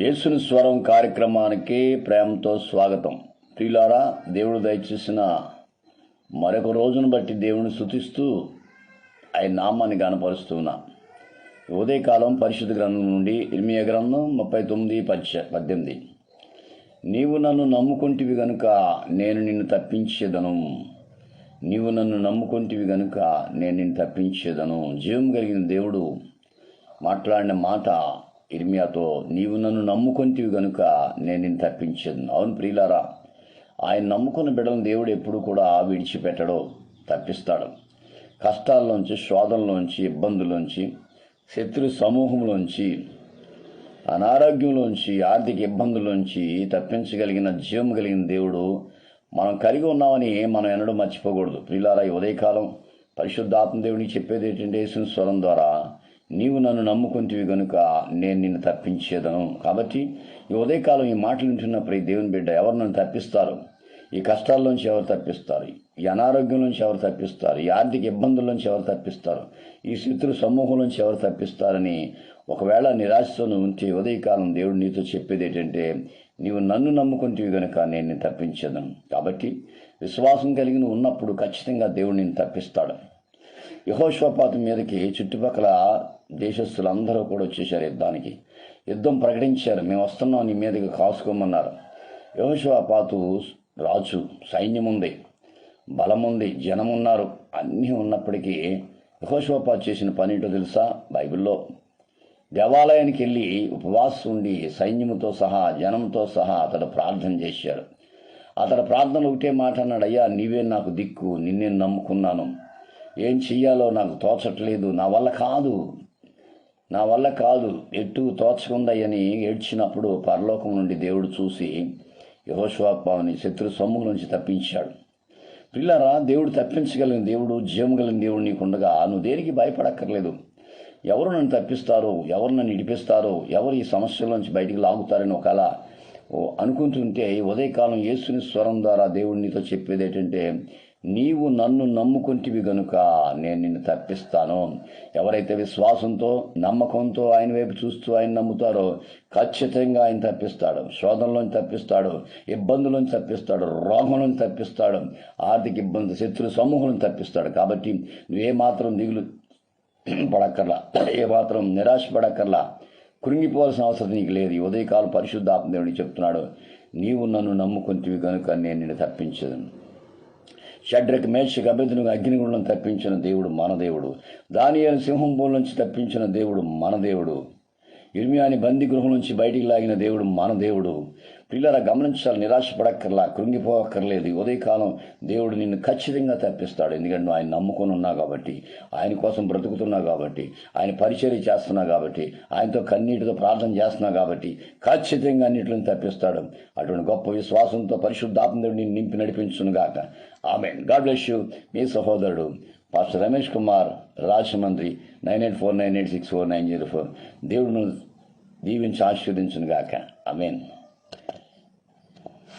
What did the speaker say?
యేసుని స్వరం కార్యక్రమానికి ప్రేమతో స్వాగతం. ప్రియులారా దేవుడు దయచేసిన మరొక రోజును బట్టి దేవుని శుతిస్తూ ఆయన నామాన్ని గనపరుస్తున్నా ఉదయకాలం పరిశుద్ధ గ్రంథం నుండి ఇర్మియ గ్రంథం ముప్పై తొమ్మిది పచ్చ పద్దెనిమిది. నీవు నన్ను నమ్ముకుంటివి గనుక నేను నిన్ను తప్పించేదను. నీవు నన్ను నమ్ముకుంటివి గనుక నేను నిన్ను తప్పించేదను. జీవం కలిగిన దేవుడు మాట్లాడిన మాట ఇర్మియాతో నీవు నన్ను నమ్ముకొంటివి గనుక నేను నిన్ను తప్పించాను. అవును ప్రియులారా ఆయన నమ్ముకున్న బిడ్డలను దేవుడు ఎప్పుడు కూడా విడిచిపెట్టడు తప్పిస్తాడు. కష్టాల్లోంచి శోధంలోంచి ఇబ్బందుల్లోంచి శత్రు సమూహంలోంచి అనారోగ్యంలోంచి ఆర్థిక ఇబ్బందుల్లోంచి తప్పించగలిగిన జీవం కలిగిన దేవుడు మనం కలిగి ఉన్నామని మనం ఎన్నడూ మర్చిపోకూడదు. ప్రియులారా ఈ ఉదయకాలం పరిశుద్ధాత్మ దేవుడికి చెప్పేది ఏంటంటే స్వరం ద్వారా నీవు నన్ను నమ్ముకుంటివి గనుక నేను నిన్ను తప్పించేదను. కాబట్టి ఈ ఉదయకాలం ఈ మాటలు వింటున్నప్పుడు ఈ దేవుని బిడ్డ ఎవరు నన్ను తప్పిస్తారు? ఈ కష్టాల్లోంచి ఎవరు తప్పిస్తారు? ఈ అనారోగ్యం నుంచి ఎవరు తప్పిస్తారు? ఈ ఆర్థిక ఇబ్బందుల నుంచి ఎవరు తప్పిస్తారు? ఈ శత్రు సమూహం నుంచి ఎవరు తప్పిస్తారని ఒకవేళ నిరాశతో ఉంచే ఉంటే ఉదయకాలం దేవుడు నీతో చెప్పేది ఏంటంటే నీవు నన్ను నమ్ముకుంటేవి గనుక నేను నిన్ను తప్పించదను. కాబట్టి విశ్వాసం కలిగి ఉన్నప్పుడు ఖచ్చితంగా దేవుడు నిన్ను తప్పిస్తాడు. యహోశ్వపాతం మీదకి చుట్టుపక్కల దేశస్తులందరూ కూడా వచ్చేసారు యుద్ధానికి. యుద్ధం ప్రకటించారు. మేము వస్తున్నాం నీ మీదకి కాసుకోమన్నారు. యహోష్వపాతు రాజు సైన్యం ఉంది బలం ఉంది జనం ఉన్నారు అన్నీ ఉన్నప్పటికీ యహోష్వపాత్ చేసిన పని ఏంటో తెలుసా? బైబిల్లో. దేవాలయానికి వెళ్ళి ఉపవాసం ఉండి సైన్యముతో సహా జనంతో సహా అతడు ప్రార్థన చేశాడు. అతడు ప్రార్థన ఒకటే మాట అన్నాడు అయ్యా నీవే నాకు దిక్కు నిన్నే నమ్ముకున్నాను. ఏం చెయ్యాలో నాకు తోచట్లేదు. నా వల్ల కాదు. నా వల్ల కాదు. ఎటు తోచకుందయ్యని ఏడ్చినప్పుడు పరలోకం నుండి దేవుడు చూసి యహోశ్వాపాని శత్రు సొమ్ము నుంచి తప్పించాడు. పిల్లరా దేవుడు తప్పించగలిగిన దేవుడు జీవం కలిగిన దేవుడు నీకుండగా నువ్వు దేనికి భయపడక్కర్లేదు. ఎవరు నన్ను తప్పిస్తారో ఎవరు నన్ను ఇడిపిస్తారో ఎవరు ఈ సమస్యలోంచి బయటికి లాగుతారని ఒకలా అనుకుంటుంటే ఉదయకాలం యేసుని స్వరం ద్వారా దేవుడు నీతో చెప్పేది ఏంటంటే నీవు నన్ను నమ్ముకుంటివి గనుక నేను నిన్ను తప్పిస్తాను. ఎవరైతే విశ్వాసంతో నమ్మకంతో ఆయన వైపు చూస్తూ ఆయన నమ్ముతారో ఖచ్చితంగా ఆయన తప్పిస్తాడు. శోధనలోంచి తప్పిస్తాడు ఇబ్బందులను తప్పిస్తాడు రోగంలోని తప్పిస్తాడు ఆర్థిక ఇబ్బంది శత్రు సమూహం తప్పిస్తాడు. కాబట్టి నువ్వేమాత్రం దిగులు పడక్కర్లా ఏమాత్రం నిరాశ పడక్కర్లా. కృంగిపోవాల్సిన అవసరం నీకు లేదు. ఈ ఉదయకాలం పరిశుద్ధాత్మ దేవుడిని చెప్తున్నాడు నీవు నన్ను నమ్ముకుంటివి కనుక నేను నిన్ను తప్పించదు షడ్రక్ మేషకు అభ్యర్థులకు అగ్నిగుండం తప్పించిన దేవుడు మన దేవుడు. దానియాల సింహం బోల్ నుంచి తప్పించిన దేవుడు మన దేవుడు. ఇర్మియాని బందీ గృహం నుంచి బయటికి లాగిన దేవుడు మన దేవుడు. పిల్లల గమనించాలి నిరాశపడక్కర్లా కృంగిపోవక్కర్లేదు ఉదయకాలం దేవుడు నిన్ను ఖచ్చితంగా తప్పిస్తాడు. ఎందుకంటే నువ్వు ఆయన నమ్ముకొని ఉన్నావు కాబట్టి ఆయన కోసం బ్రతుకుతున్నావు కాబట్టి ఆయన పరిచర్య చేస్తున్నావు కాబట్టి ఆయనతో కన్నీటితో ప్రార్థన చేస్తున్నావు కాబట్టి ఖచ్చితంగా అన్నిటిని తప్పిస్తాడు. అటువంటి గొప్ప విశ్వాసంతో పరిశుద్ధాత్మదేవుడు నిన్ను నింపి నడిపించునుగాక. ఆమె గాడ్ బ్లెస్ యూ. మీ సహోదరుడు pastor Ramesh Kumar Rajahmundry nine eight four nine eight six four nine zero four. దేవుడును దీవించి ఆశీర్వదించును గాక అమేన్